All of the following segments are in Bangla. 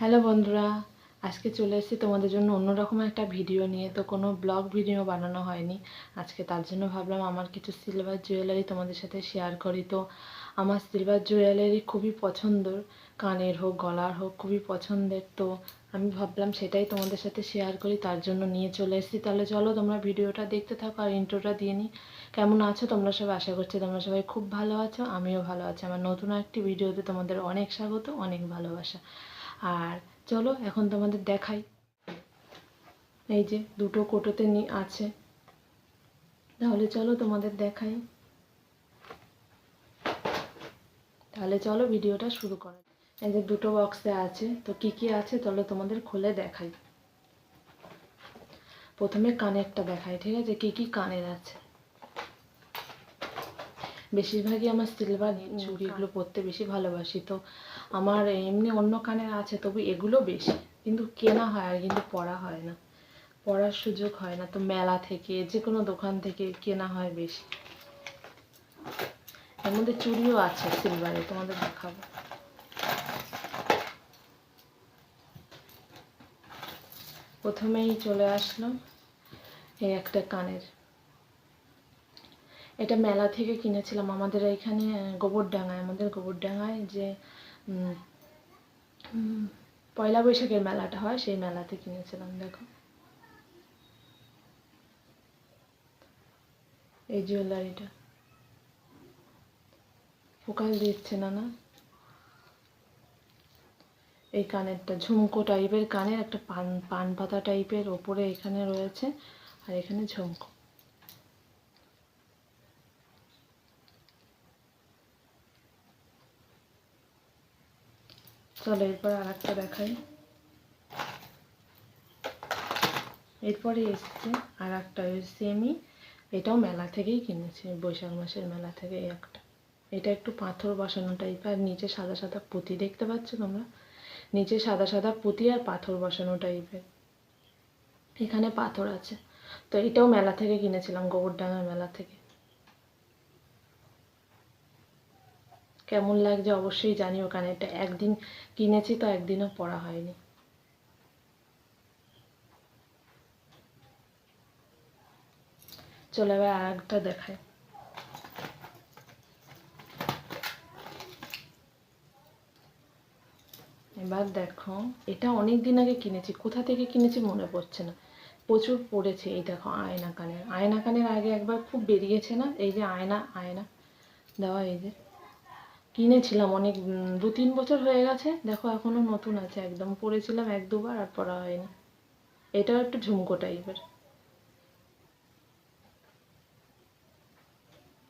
হ্যালো বন্ধুরা, আজকে চলে এসেছি তোমাদের জন্য অন্যরকম একটা ভিডিও নিয়ে। তো কোনো ব্লগ ভিডিও বানানো হয়নি। আজকে তার জন্য ভাবলাম আমার কিছু সিলভার জুয়েলারি তোমাদের সাথে শেয়ার করি। তো আমার সিলভার জুয়েলারি খুবই পছন্দর। কানের হোক, গলার হোক, খুবই পছন্দের। তো আমি ভাবলাম সেটাই তোমাদের সাথে শেয়ার করি, তার জন্য নিয়ে চলে এসেছি। তাহলে চলো তোমরা ভিডিওটা দেখতে থাকো আর ইন্ট্রোটা দিয়ে নিই কেমন আছো তোমরা সবাই? আশা করছি তোমরা সবাই খুব ভালো আছো, আমিও ভালো আছি। আমার নতুন একটি ভিডিওতে তোমাদের অনেক স্বাগত, অনেক ভালোবাসা। আর চলো এখন তোমাদের দেখাই। এই যে দুটো কোটোতে নি আছে। তাহলে চলো তোমাদের দেখাই। তাহলে চলো ভিডিওটা শুরু করা এই যে দুটো বক্সে আছে। তো কি কি আছে তাহলে তোমাদের খুলে দেখাই। প্রথমে কানেরটা দেখাই ঠিক আছে? কি কি কানের আছে? বেশিরভাগই আমার সিলভার চুড়ি এগুলো পরতে বেশি ভালোবাসি তো আমার এমনি অন্য কানের আছে, তবু এগুলো বেশি। কিন্তু কেনা হয় আর কিন্তু পরা হয় না। পরার সুযোগ হয় না। তো মেলা থেকে যে কোনো দোকান থেকে কেনা হয় বেশি। এর মধ্যে চুড়িও আছে সিলভারে তোমাদের দেখাবো। প্রথমেই চলে আসলাম এই একটা কানের। এটা মেলা থেকে কিনেছিলাম। আমাদের এখানে গোবরডাঙ্গায়, আমাদের গোবরডাঙ্গায় যে পয়লা বৈশাখের মেলাটা হয়, সেই মেলাতে কিনেছিলাম, দেখো। এই জুয়েলারিটা। ফোকাস দিচ্ছে না না? এই কানেরটা, ঝুমকো টাইপের কানের, একটা পান পান পাতা টাইপের ওপরে এখানে রয়েছে, আর এখানে ঝুমকো। চলো, এরপর আর একটা দেখাই। এরপরে এসছে আর একটা সেমই এটাও মেলা থেকেই কিনেছি, বৈশাখ মাসের মেলা থেকে এই একটা। এটা একটু পাথর বসানো টাইপ আর নিচে সাদা সাদা পুঁতি দেখতে পাচ্ছ তোমরা? নিচে সাদা সাদা পুঁতি আর পাথর বসানো টাইপের এখানে পাথর আছে। তো এটাও মেলা থেকে কিনেছিলাম, গোবরডাঙ্গার মেলা থেকে। কেমন লাগছে অবশ্যই জানিও এটা একদিন কিনেছি তো একদিনও পরা হয়নি। চলে এবার আর একটা দেখায় এবার দেখো, এটা অনেক দিন আগে কিনেছি, কোথা থেকে কিনেছি মনে পড়ছে না। প্রচুর পড়েছে, এই দেখো আয়না কানের। আয়না কানের আগে একবার খুব বেরিয়েছে না? এই যে আয়না আয়না। দেওয়া এই যে। কিনেছিলাম অনেক দু তিন বছর হয়ে গেছে। দেখো, এখনও নতুন আছে, একদম পরেছিলাম এক দুবার আর পরা হয়নি। এটাও একটু ঝুমকো টাইপের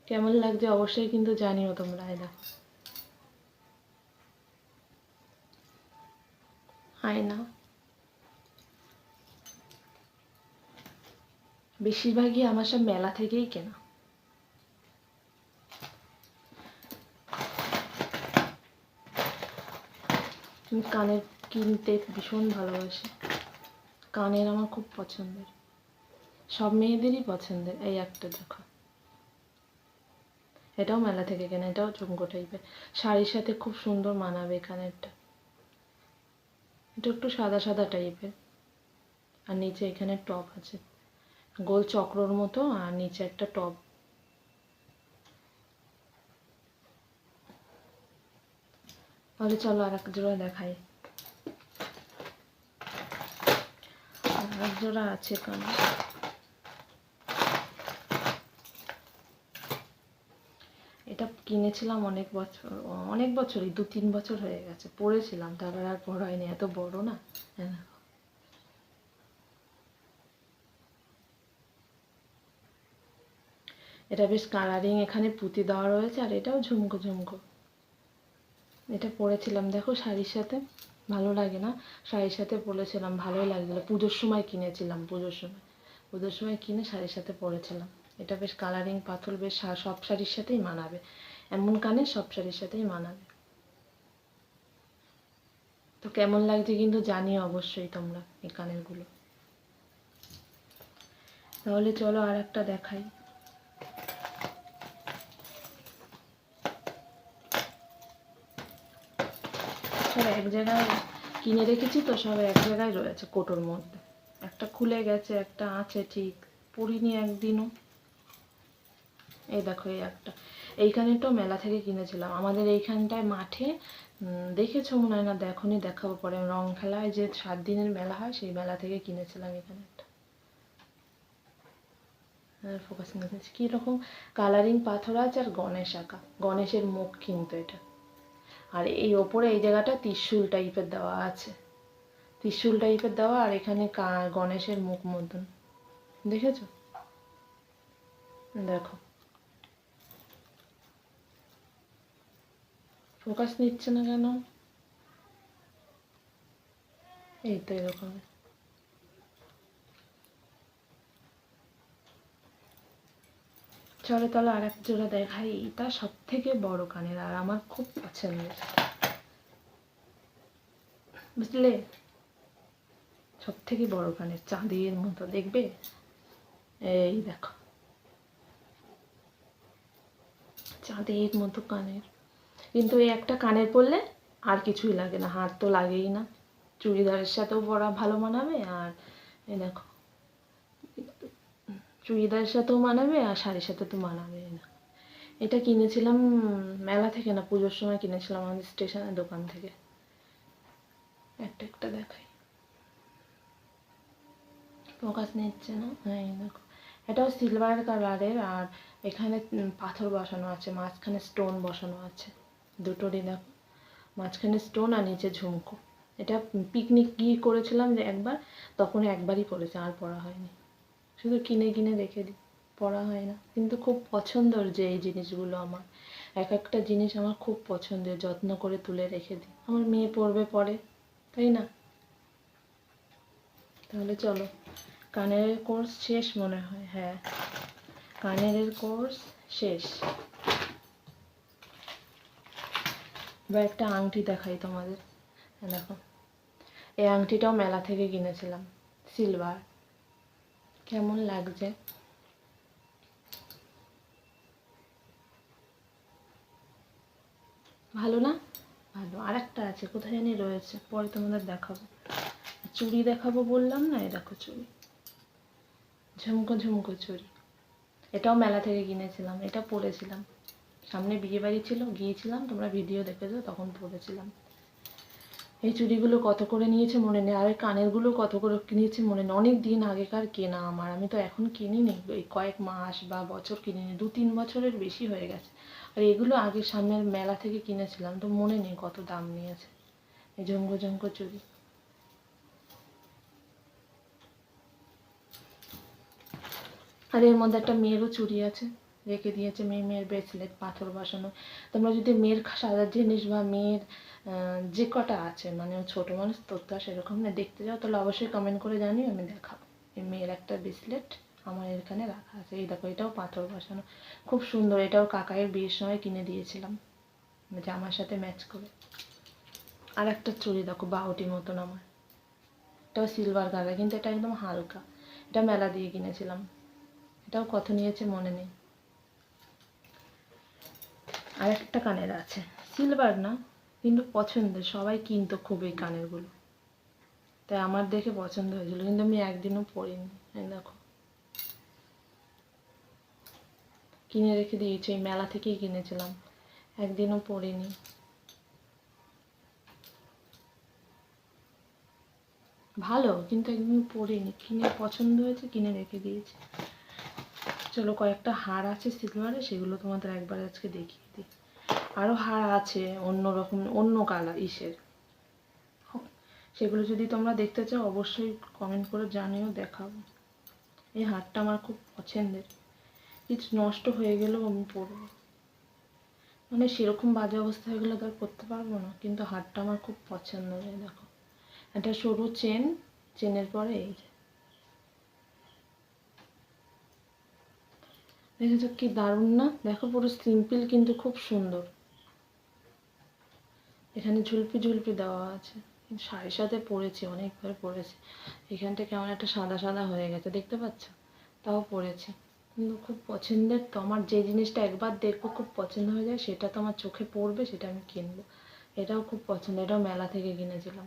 কেমন লাগছে অবশ্যই কিন্তু জানিও তোমরা দেখো। আয়না বেশিরভাগই আমার সব মেলা থেকেই কেনা। আমি কানের কিনতে ভীষণ ভালোবাসি। কানের আমার খুব পছন্দের। সব মেয়েদেরই পছন্দের, এই একটা দেখো। এটাও মেলা থেকে কেনা, এটাও ঝুমকো টাইপের শাড়ির সাথে খুব সুন্দর মানাবে কানেরটা। এটা একটু সাদা সাদা টাইপের আর নিচে এখানে টপ আছে। গোল চক্রর মতো, আর নিচে একটা টপ তাহলে চলো আর এক জোড়া দেখাই। এক জোড়া আছে কানে এটা কিনেছিলাম অনেক বছর, অনেক বছরই, দু তিন বছর হয়ে গেছে পড়েছিলাম তারপর আর পড়া হয়নি, এত বড় না হ্যাঁ এটা বেশ কালারিং এখানে পুঁতি দেওয়া রয়েছে, আর এটাও ঝুমকো ঝুমকো। এটা পরেছিলাম দেখো শাড়ির সাথে ভালো লাগে না? শাড়ির সাথে পরেছিলাম ভালোই লাগছিল। পুজোর সময় কিনেছিলাম, পুজোর সময়। পুজোর সময় কিনে শাড়ির সাথে পরেছিলাম এটা বেশ কালারিং পাথর, বেশ সব শাড়ির সাথেই মানাবে। এমন কানে সব শাড়ির সাথেই মানাবে। তো কেমন লাগছে কিন্তু জানিও অবশ্যই তোমরা এই কানেরগুলো। তাহলে চলো আর একটা দেখাই। সব এক জায়গায় কিনে রেখেছি তো সব এক জায়গায় রয়েছে কোটোর মধ্যে। একটা খুলে গেছে, একটা আছে ঠিক পরিনি একদিনও। এই দেখো, এই একটা। এইখানে তো মেলা থেকে কিনেছিলাম। আমাদের এইখানটায় মাঠে দেখেছ মনে হয় না? দেখনি, দেখাবো পরে। রং খেলায় যে সাত দিনের মেলা হয়, সেই মেলা থেকে কিনেছিলাম এখানে ফোকাস নিয়েছি। কীরকম কালারিং পাথর আছে আর গণেশ আঁকা। গণেশের মুখ কিন্তু এটা। আর এই ওপরে এই জায়গাটা ত্রিশূল টাইপের দেওয়া আছে। ত্রিশূল টাইপের দেওয়া আর এখানে গণেশের মুখ মতন। দেখেছ? দেখো। ফোকাস নিচ্ছে না কেন? এই তো এরকম। চলো তাহলে আর এক জোড়া দেখাই, এটা সব থেকে বড় কানের, আর আমার খুব পছন্দের। বুঝলে? সব থেকে বড় কানের, চাঁদের মতো, দেখবে? এই দেখো। চাঁদের মতো কানের। কিন্তু এই একটা কানের পরলে আর কিছুই লাগে না, হাত তো লাগেই না। চুড়িদারের সাথেও পরা ভালো মানাবে, আর এই দেখো। চুড়িদারের সাথেও মানাবে আর শাড়ির সাথে তো মানাবে না। এটা কিনেছিলাম, মেলা থেকে না, পুজোর সময় কিনেছিলাম আমাদের স্টেশনের দোকান থেকে। একটা একটা দেখাই। ফোকাস নিচ্ছে না? হ্যাঁ দেখো। এটাও সিলভার কালারের আর এখানে পাথর বসানো আছে, মাঝখানে স্টোন বসানো আছে। দুটোরই দেখো। মাঝখানে স্টোন আর নিচে ঝুমকো। এটা পিকনিক গিয়ে করেছিলাম যে একবার তখন একবারই করেছে, আর পড়া হয়নি। শুধু কিনে কিনে রেখে দিই পড়া হয় না। কিন্তু খুব পছন্দের যে এই জিনিসগুলো আমার। এক একটা জিনিস আমার খুব পছন্দের যত্ন করে তুলে রেখে দিই আমার মেয়ে পড়বে পরে তাই না? তাহলে চলো। কানের কোর্স শেষ মনে হয় হ্যাঁ। কানের কোর্স শেষ। বা একটা আংটি দেখাই তোমাদের। হ্যাঁ, দেখো। এই আংটিটাও মেলা থেকে কিনেছিলাম সিলভার। কেমন লাগছে? ভালো না? ভালো। আর একটা আছে, কোথায় জানি রয়েছে। পরে তোমাদের দেখাবো। চুড়ি দেখাবো বললাম না? এই দেখো চুড়ি। ঝুমকো ঝুমকো চুড়ি। এটাও মেলা থেকে কিনেছিলাম। এটা পরেছিলাম। সামনে বিয়ে বাড়ি ছিল, গিয়েছিলাম। তোমরা ভিডিও দেখেছ, তখন পরেছিলাম। এই চুড়িগুলো কত করে নিয়েছে মনে নেই, আর এই কানেরগুলো কত করে কিনেছে মনে নেই। অনেক দিন আগেকার কেনা আমার, আমি তো এখন কিনিনি, এই কয়েক মাস বা বছর কিনিনি, দু তিন বছরের বেশি হয়ে গেছে। আর এগুলো আগে সামনের মেলা থেকে কিনেছিলাম, তো মনে নেই কত দাম নিয়েছে এই ঝুমকো ঝুমকো চুড়ি। আর এর মধ্যে একটা মেয়েরও চুড়ি আছে, রেখে দিয়েছে মেয়ে, মেয়ের ব্রেসলেট পাথর বসানো। তোমরা যদি মেয়ের সাদা জিনিস বা মেয়ের যে কটা আছে মানে ছোট মানুষ, তোর তো সেরকম না দেখতে যাও, তাহলে অবশ্যই কমেন্ট করে জানিও, আমি দেখাবো। এই মেয়ের একটা ব্রেসলেট আমার এখানে রাখা আছে। এই দেখো, এটাও পাথর বসানো। খুব সুন্দর, এটাও কাকায়ের বিয়ের সময় কিনে দিয়েছিলাম। জামার সাথে ম্যাচ করে। আর একটা চুড়ি দেখো, বাহুটি মতন আমার। এটাও সিলভার কালার কিন্তু এটা একদম হালকা। এটা মেলা দিয়ে কিনেছিলাম। এটাও কত নিয়েছে মনে নেই। আর একটা কানের আছে। সিলভার না? কিন্তু পছন্দের, সবাই কিনতো খুব এই কানেরগুলো। তাই আমার দেখে পছন্দ হয়েছিল, কিন্তু আমি একদিনও পরিনি দেখো। কিনে রেখে দিয়েছি, এই মেলা থেকেই কিনেছিলাম, একদিনও পরিনি। ভালো, কিন্তু একদিন পরিনি, কিনে পছন্দ হয়েছে, কিনে রেখে দিয়েছি। চলো কয়েকটা হার আছে সিলভারে সেগুলো তোমাদের একবার আজকে দেখিয়ে দিই। আরও হার আছে অন্য রকম, অন্য কালার ইসের। সেগুলো যদি তোমরা দেখতে চাও, অবশ্যই কমেন্ট করে জানিও, দেখাবো। এই হারটা আমার খুব পছন্দের। কিছু নষ্ট হয়ে গেলেও আমি পরবো। মানে সেরকম বাজে অবস্থা হয়ে গেলে তো আর করতে পারব না, কিন্তু হারটা আমার খুব পছন্দ এই দেখো। একটা সরু চেন, চেনের পরে এই দেখেছ কি দারুণ না? দেখো পুরো সিম্পল কিন্তু খুব সুন্দর। এখানে ঝুলপি ঝুলপি দেওয়া আছে। শাড়ির সাথে পরেছি, অনেকবার পরেছি। এখানটা কেমন একটা সাদা সাদা হয়ে গেছে, দেখতে পাচ্ছ? তাও পরেছি। কিন্তু খুব পছন্দের তো, আমার যে জিনিসটা একবার দেখব, খুব পছন্দ হয়ে যায়, সেটা তো আমার চোখে পড়বে, সেটা আমি কিনবো। এটাও খুব পছন্দ, এটাও মেলা থেকে কিনেছিলাম।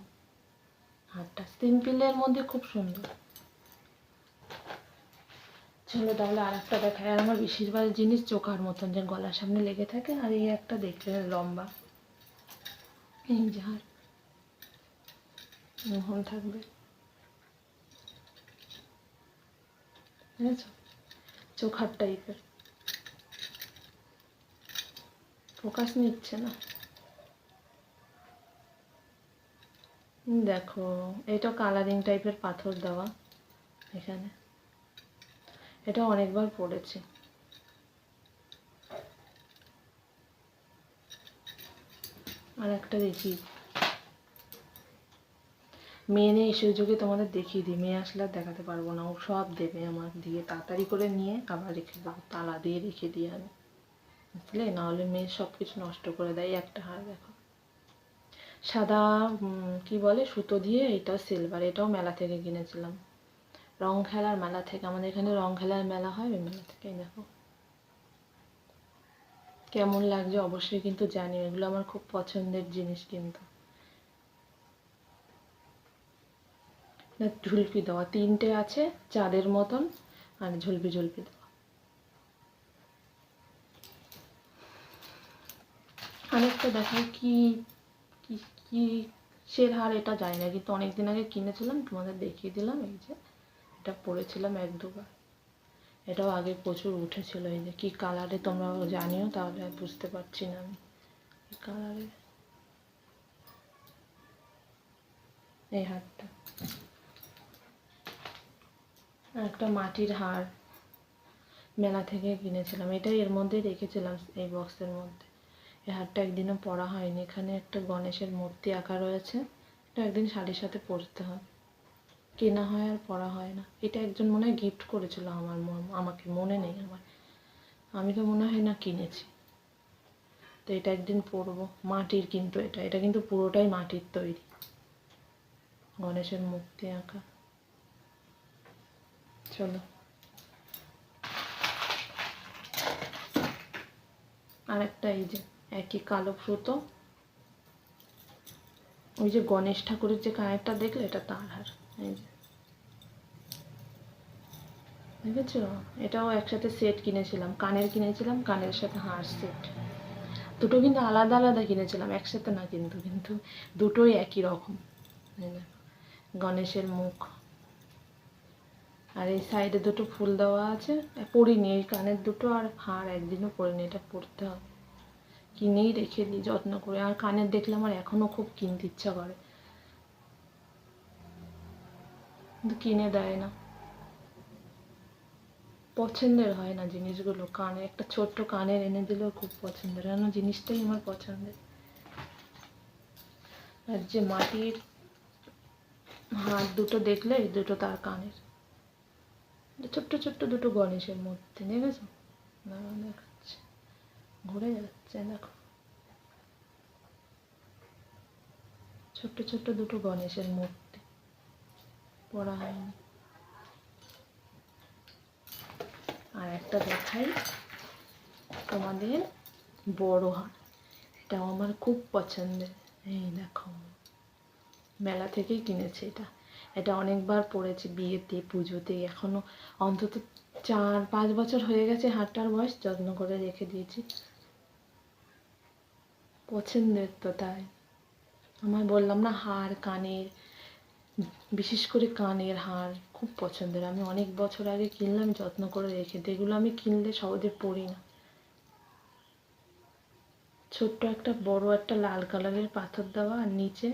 হারটা সিম্পলের মধ্যে খুব সুন্দর। চলো তাহলে আর একটা দেখায় আর আমার বেশিরভাগ জিনিস চোখার মতন, যে গলার সামনে লেগে থাকে, আর এই একটা দেখলে লম্বা। এই যে মোহন থাকবে। চোখার টাইপের। ফোকাস নিচ্ছে না। দেখো, এটা কালারিং টাইপের পাথর দেওয়া এখানে। এটা অনেকবার পড়েছি। আর একটা দেখি। মেয়ে নেই সেই যুগে তোমাদের দেখিয়ে দিই। মেয়ে আসলে আর দেখাতে পারব না। ও সব দেবে আমার দিয়ে। তাড়াতাড়ি করে নিয়ে আবার রেখে দেবো। তালা দিয়ে রেখে দিই আমি। বুঝলে? নাহলে মেয়ে সব কিছু নষ্ট করে দেয়। একটা হার দেখো। সাদা কি বলে? সুতো দিয়ে এটা সিলভার এটাও মেলা থেকে কিনেছিলাম। রং খেলার মেলা থেকে। আমাদের এখানে রং খেলার মেলা হয়। ওই মেলা থেকে দেখো। কেমন লাগছে অবশ্যই কিন্তু জানি এগুলো আমার খুব পছন্দের জিনিস কিন্তু। না, ঝুলপি দেওয়া, তিনটে আছে চাঁদের মতন, আর ঝুলপি ঝুলপি দেওয়া। আরেকটা দেখাই, কি কি সের হার এটা জানি না, কিন্তু অনেকদিন আগে কিনেছিলাম, তোমাদের দেখিয়ে দিলাম, এই যে এটা পরেছিলাম এক দুবার। এটাও আগে প্রচুর উঠেছিল এই যে কি কালারে তোমরা জানিও তাহলে আর বুঝতে পারছি না আমি। কালারে এই হারটা। একটা মাটির হার মেলা থেকে কিনেছিলাম। এটাই এর মধ্যে রেখেছিলাম এই বক্সের মধ্যে। এই হারটা একদিনও পরা হয়নি। এখানে একটা গণেশের মূর্তি আঁকা রয়েছে। এটা একদিন শাড়ির সাথে পরতে হয়। কেনা হয় আর পরা হয় না। এটা একজন মনে হয় গিফট করেছিল আমার আমাকে, মনে নেই আমার। আমি তো মনে হয় না কিনেছি। তো এটা একদিন পরবো। মাটির কিন্তু এটা। এটা কিন্তু পুরোটাই মাটির তৈরি। গণেশের মূর্তি আঁকা। চলো। আর একটা এই যে, একই কালো সুতো। ওই যে গণেশ ঠাকুরের যে কানেরটা দেখলে, এটা তার হার। এই যে। দেখেছ? এটাও একসাথে সেট কিনেছিলাম। কানের কিনেছিলাম, কানের সাথে হার সেট দুটো কিন্তু আলাদা আলাদা কিনেছিলাম, একসাথে না কিন্তু কিন্তু দুটোই একই রকম। গণেশের মুখ। আর এই সাইডে দুটো ফুল দেওয়া আছে পরিনি, এই কানের দুটো আর হার একদিনও পরিনি, এটা পরতে হবে। কিনেই রেখে দিই, যত্ন করে। আর কানের দেখলে আমার এখনও খুব কিনতে ইচ্ছা করে। কিন্তু কিনে দেয় না। পছন্দের হয় না জিনিসগুলো। কানে, একটা ছোট্ট কানের এনে দিলেও খুব পছন্দের কেন? জিনিসটাই আমার পছন্দের। আর যে মাটির হাত দুটো দেখলে দুটো তার কানের। ছোট্ট ছোট্ট দুটো গণেশের মূর্তি, দেখেছ? না, দেখাচ্ছে। ঘুরে যাচ্ছে, দেখো। ছোট্ট ছোট্ট দুটো গণেশের মূর্তি। পড়া হয়নি। আর একটা দেখাই তোমাদের বড় হার এটাও আমার খুব পছন্দের। এই দেখো, মেলা থেকেই কিনেছি এটা। এটা অনেকবার পড়েছি বিয়েতে, পুজোতে। এখনও অন্তত চার, পাঁচ বছর হয়ে গেছে হারটার বয়স, যত্ন করে রেখে দিয়েছি। পছন্দের তো তাই। আমার বললাম না, হার, কানের বিশেষ করে কানের হার খুব পছন্দের। আমি অনেক বছর আগে কিনলাম, যত্ন করে রেখে এগুলো আমি কিনলে সহজে পরি না। ছোট্ট একটা, বড় একটা লাল কালারের পাথর দেওয়া, আর নিচে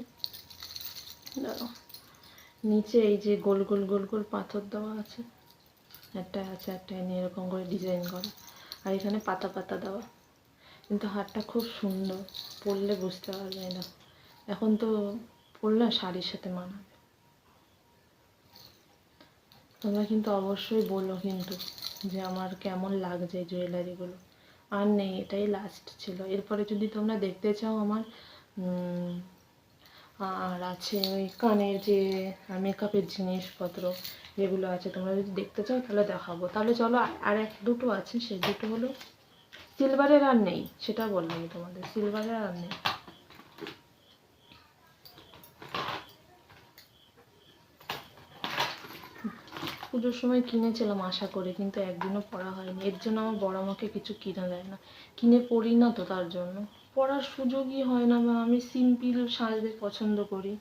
নিচে এই যে গোল গোল গোল গোল পাথর দেওয়া আছে। একটা আছে, একটা এনে এরকম করে ডিজাইন করা। আর এখানে পাতা পাতা দেওয়া। কিন্তু হারটা খুব সুন্দর। পরলে বুঝতে পারবে না। এখন তো পরলে শাড়ির সাথে মানাবে। তোমরা কিন্তু অবশ্যই বলো কিন্তু যে আমার কেমন লাগছে জুয়েলারিগুলো আর নেই, এটাই লাস্ট ছিল। এরপরে যদি তোমরা দেখতে চাও আমার আর আছে ওই কানের যে মেকআপের জিনিসপত্র, যেগুলো আছে, তোমরা যদি দেখতে চাও তাহলে দেখাবো। তাহলে চলো আর এক দুটো আছে সেই দুটো হলো সিলভারের আর নেই, সেটা বললাম তোমাদের। সিলভারের আর নেই। পুজোর সময় কিনেছিলাম আশা করে, কিন্তু একদিনও পরা হয়নি। এর জন্য আমার বড় আমাকে কিছু কিনে দেয় না। কিনে পরি না তো তার জন্য। পরার সুযোগই হয় না বা আমি সিম্পল সাজতে পছন্দ করি।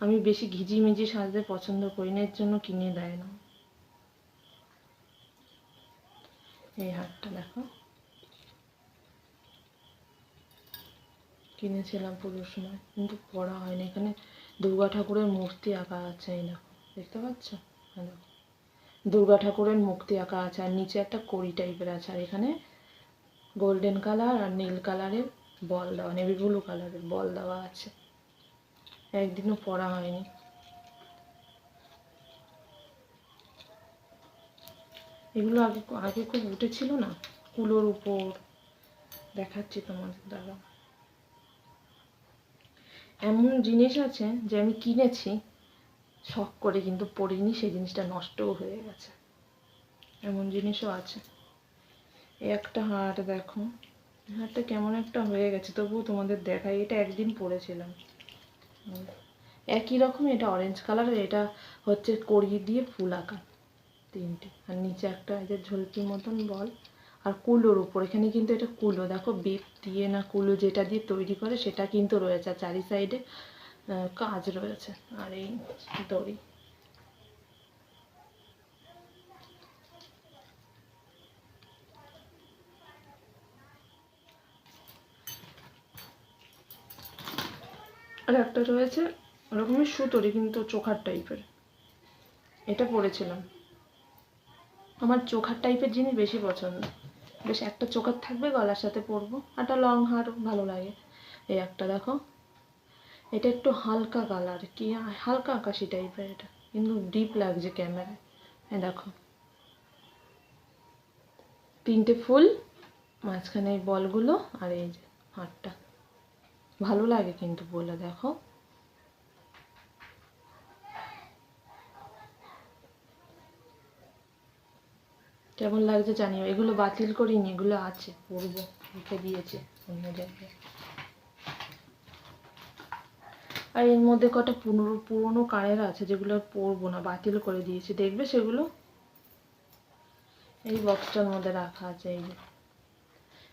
আমি বেশি ঘিজিমিজি সাজতে পছন্দ করি না, এর জন্য কিনে দেয় না। এই হারটা দেখো। কিনেছিলাম পুজোর সময়, কিন্তু পড়া হয়নি। এখানে দুর্গা ঠাকুরের মূর্তি আঁকা আছে, এই দেখো। দেখতে পাচ্ছ? হ্যাঁ দেখো। দুর্গা ঠাকুরের মূর্তি আঁকা আছে, আর নিচে একটা কড়ি টাইপের আছে, আর এখানে গোল্ডেন কালার আর নীল কালারের বল দেওয়া নেভি ব্লু কালারের বল দেওয়া আছে। একদিনও পড়া হয়নি। এগুলো আগে আগে খুব উঠেছিল না? কুলোর উপর। দেখাচ্ছি তোমাদের দ্বারা এমন জিনিস আছে যে আমি কিনেছি শখ করে কিন্তু পড়িনি, সেই জিনিসটা নষ্টও হয়ে গেছে। এমন জিনিসও আছে। একটা হাট দেখো হাটটা কেমন একটা হয়ে গেছে, তবুও তোমাদের দেখাই, এটা একদিন পরেছিলাম একই রকম, এটা অরেঞ্জ কালারের এটা হচ্ছে কড়ি দিয়ে ফুল আঁকা, তিনটে। আর নিচে একটা এই যে ঝলকির মতন বল, আর কুলোর উপর, এখানে কিন্তু এটা কুলো, দেখো বেত দিয়ে না কুলো যেটা দিয়ে তৈরি করে, সেটা কিন্তু রয়েছে চারি সাইডে কাজ রয়েছে আর এই দড়ি। আর একটা রয়েছে ওরকমই সুতোরি কিন্তু চোখার টাইপের। এটা পরেছিলাম। আমার চোখার টাইপের জিনিস বেশি পছন্দ। বেশ একটা চোখার থাকবে, গলার সাথে পরবো। একটা লং হার ভালো লাগে। এই একটা দেখো। এটা একটু হালকা কালার কি হালকা আকাশি টাইপের এটা। কিন্তু ডিপ লাগছে ক্যামেরায় এই দেখো। তিনটে ফুল, মাঝখানে এই বলগুলো আর এই যে হাটটা ভালো লাগে কিন্তু বলে, দেখো। কেমন লাগছে জানিও? এগুলো বাতিল করিনি, এগুলো আছে, পরবো। রেখে দিয়েছে অন্য জায়গায়। আর এর মধ্যে কটা পুরনো পুরনো কানের আছে যেগুলো আর পরবো না, বাতিল করে দিয়েছি। দেখবে সেগুলো? এই বক্সটার মধ্যে রাখা আছে, এই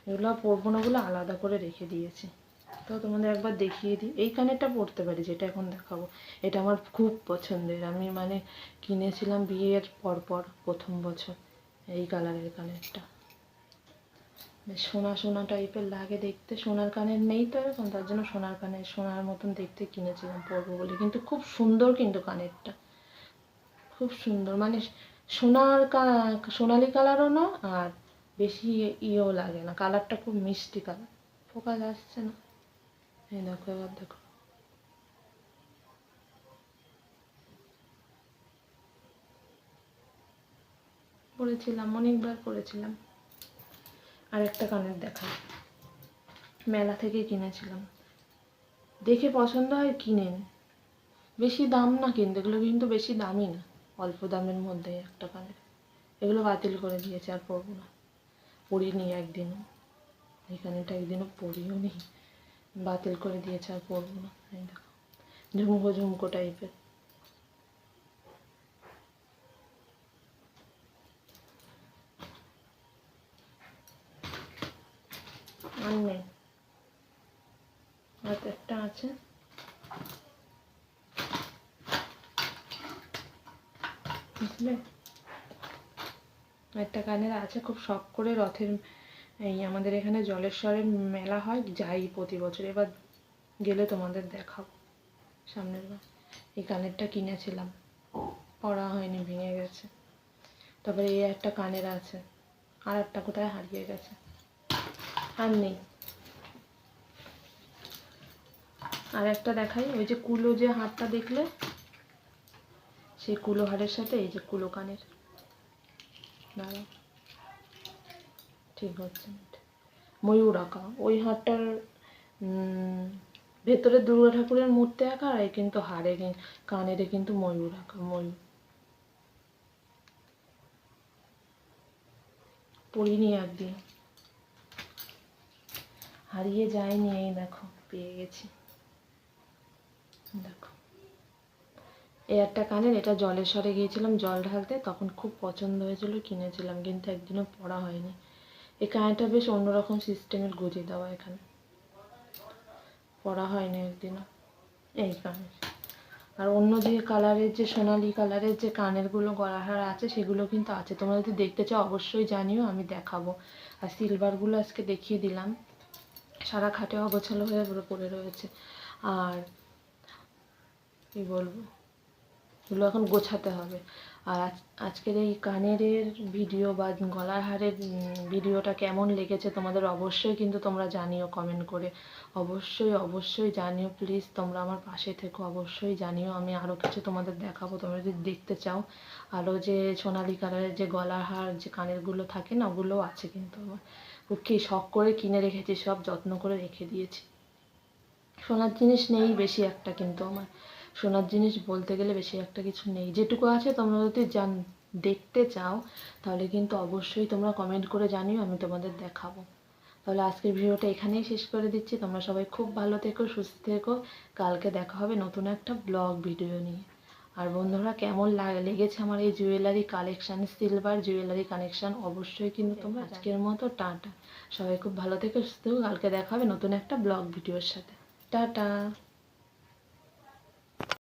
এগুলো পরবো না আলাদা করে রেখে দিয়েছি। তো তোমাদের একবার দেখিয়ে দিই। এই কানেরটা পরতে পারি, যেটা এখন দেখাবো। এটা আমার খুব পছন্দের। আমি মানে কিনেছিলাম বিয়ের পর পর প্রথম বছর, এই কালারের কানেরটা। সোনা সোনা টাইপের লাগে দেখতে। সোনার কানের নেই তো এরকম, তার জন্য সোনার কানের, সোনার মতন দেখতে কিনেছিলাম পরবো বলে। কিন্তু খুব সুন্দর কিন্তু কানেরটা। খুব সুন্দর। মানে সোনার কা- সোনালি কালারও না, আর বেশি ইয়েও লাগে না। কালারটা খুব মিষ্টি কালার। ফোকাস আসছে না? এই দেখো, এবার দেখো। পরেছিলাম অনেকবার পরেছিলাম আর একটা কানের দেখা। মেলা থেকে কিনেছিলাম। দেখে পছন্দ হয় কিনে নে। বেশি দাম না কিন্তু, এগুলো কিন্তু বেশি দামই না। অল্প দামের মধ্যে একটা কানের এগুলো বাতিল করে দিয়েছে আর পরবো না। পরিনি একদিনও। এই কানেরটা একদিনও পরিও নি বাতিল করে দিয়েছে আর পরবো না। দেখো, ঝুমকো ঝুমকো টাইপের আর নেই আর একটা আছে? বুঝলে? একটা কানের আছে, খুব শখ করে রথের, এই আমাদের এখানে জলেশ্বরের মেলা হয়, যাই প্রতি বছর। এবার গেলে তোমাদের দেখাবো সামনের বার। এই কানেরটা কিনেছিলাম, পড়া হয়নি, ভেঙে গেছে। তারপরে এই একটা কানের আছে আর একটা কোথায় হারিয়ে গেছে? আর নেই। আর একটা দেখাই ওই যে কুলো যে হারটা দেখলে? সেই কুলো হারের সাথে এই যে কুলো কানের। দাঁড়াও। ঠিক হচ্ছে ময়ূর আঁকা। ওই হারটার উম, ভেতরে দুর্গা ঠাকুরের মূর্তি আঁকা আর কিন্তু কি- কানেরে কিন্তু ময়ূর আঁকা ময়ূর। পড়িনি একদিন। হারিয়ে যায়নি এই দেখো পেয়ে গেছি। দেখো। এই একটা কানের, এটা জলের সরে গিয়েছিলাম, জল ঢালতে, তখন খুব পছন্দ হয়েছিল, কিনেছিলাম, কিন্তু একদিনও পরা হয়নি। এই কানেরটা বেশ অন্যরকম সিস্টেমের গুঁজে দেওয়া এখানে। পরা হয়নি একদিনও এই কানের। আর অন্য যে কালারের, যে সোনালি কালারের যে কানেরগুলো গলাহার আছে, সেগুলো কিন্তু আছে। তোমরা যদি দেখতে চাও, অবশ্যই জানিও, আমি দেখাবো। আর সিলভারগুলো আজকে দেখিয়ে দিলাম। সারা খাটে অগোছালো হয়ে পড়ে রয়েছে। আর কি বলব? এগুলো এখন গোছাতে হবে। আর আজকের এই কানের ভিডিও বা গলার হারের ভিডিওটা কেমন লেগেছে তোমাদের অবশ্যই কিন্তু তোমরা জানিও কমেন্ট করে। অবশ্যই অবশ্যই জানিও প্লিজ তোমরা আমার পাশে থেকো, অবশ্যই জানিও আমি আরও কিছু তোমাদের দেখাবো, তোমরা যদি দেখতে চাও। আরও যে সোনালি কালারের যে গলার হার, যে কানেরগুলো থাকে না ওগুলোও আছে কিন্তু আমার কি শখ করে কিনে রেখেছি, সব যত্ন করে রেখে দিয়েছি। সোনার জিনিস নেই বেশি একটা কিন্তু আমার। সোনার জিনিস বলতে গেলে বেশি একটা কিছু নেই। যেটুকু আছে তোমরা যদি জান দেখতে চাও তাহলে কিন্তু অবশ্যই তোমরা কমেন্ট করে জানিও আমি তোমাদের দেখাবো। তাহলে আজকের ভিডিওটা এখানেই শেষ করে দিচ্ছি। তোমরা সবাই খুব ভালো থেকো সুস্থ থেকো। কালকে দেখা হবে নতুন একটা ব্লগ ভিডিও নিয়ে। আর বন্ধুরা কেমন লেগেছে আমার এই jewellery collection silver jewellery collection অবশ্যই কিন্তু তোমরা আজকের মতো টাটা। সবাই খুব ভালো থেকো সুস্থ থেকো। কালকে দেখা হবে নতুন একটা ব্লগ ভিডিওর সাথে। টাটা!